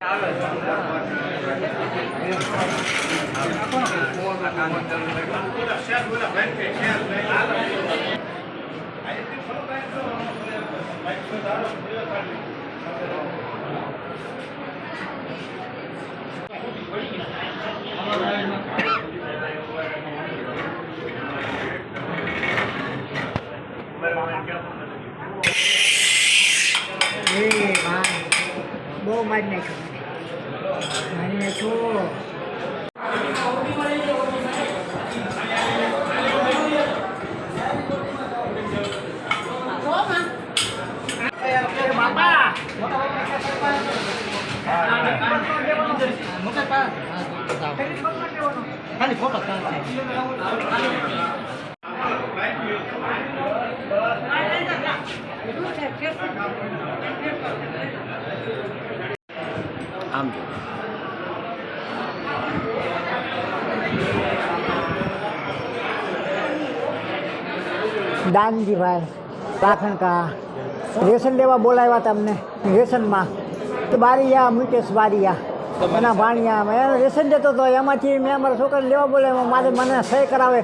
એ મારી નાખ્યો મારી નાખ્યો ખાલી ફોટો આમ જો દાનજીભાઈ લાખણકા. રેશન લેવા બોલાવ્યા તમને રેશનમાં તો બારીયા, મુકેશ બારીયા, એના ભાણિયા મેં રેશન જતો હતો એમાંથી મેં મારા છોકરાને લેવા બોલાવ્યા. મારે મને સહી કરાવે.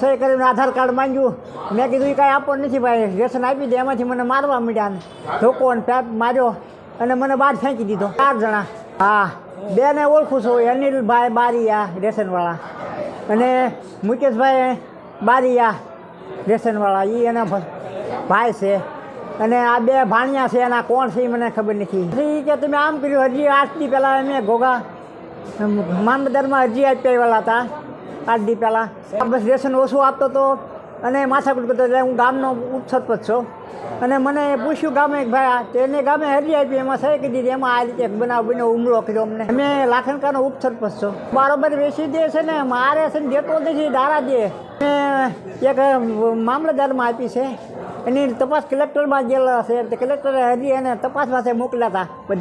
સહી કરીને આધાર કાર્ડ માંગ્યું. મેં કીધું એ કાંઈ આપો નથી ભાઈ. રેશન આપી દે. એમાંથી મને મારવા માંડ્યા ને ધોકો અને પેપ માર્યો અને મને બહાર ફેંકી દીધો. ચાર જણા. હા, બેને ઓળખું છું, અનિલભાઈ બારીયા, રેશનવાળા. અને મુકેશભાઈ બારીયા, રેશનવાળા એ એના ભાઈ છે. અને આ બે ભાણિયા છે, એના કોણ છે એ મને ખબર નથી. કે તમે આમ કર્યું, હજી દી પહેલાં અમે ઘોઘા મામલતદારમાં અરજી આપી આવેલા હતા. આઠ દી પહેલાં બસ રેશન ઓછું આપતો હતો અને માથાકૂટ કરતો એટલે હું ગામનો ઉપસરપંચ છું. અને મને પૂછ્યું, ગામે ભાઈ આ? તો એને ગામે હરી આપી. એમાં સહી કીધી એમાં આ રીતે બનાવ બન્યો હુમલો કર્યો અમને. અમે લાખનકાનો ઉપસરપંચ છો. બરોબર વેચી દે છે ને, મારે છે ને દેતો નથી દારા દે. એક મામલતદારમાં આપી છે. એની તપાસ કલેક્ટરમાં ગયેલા છે. કલેક્ટરે હજી એને તપાસ પાસે મોકલ્યા હતા. બધા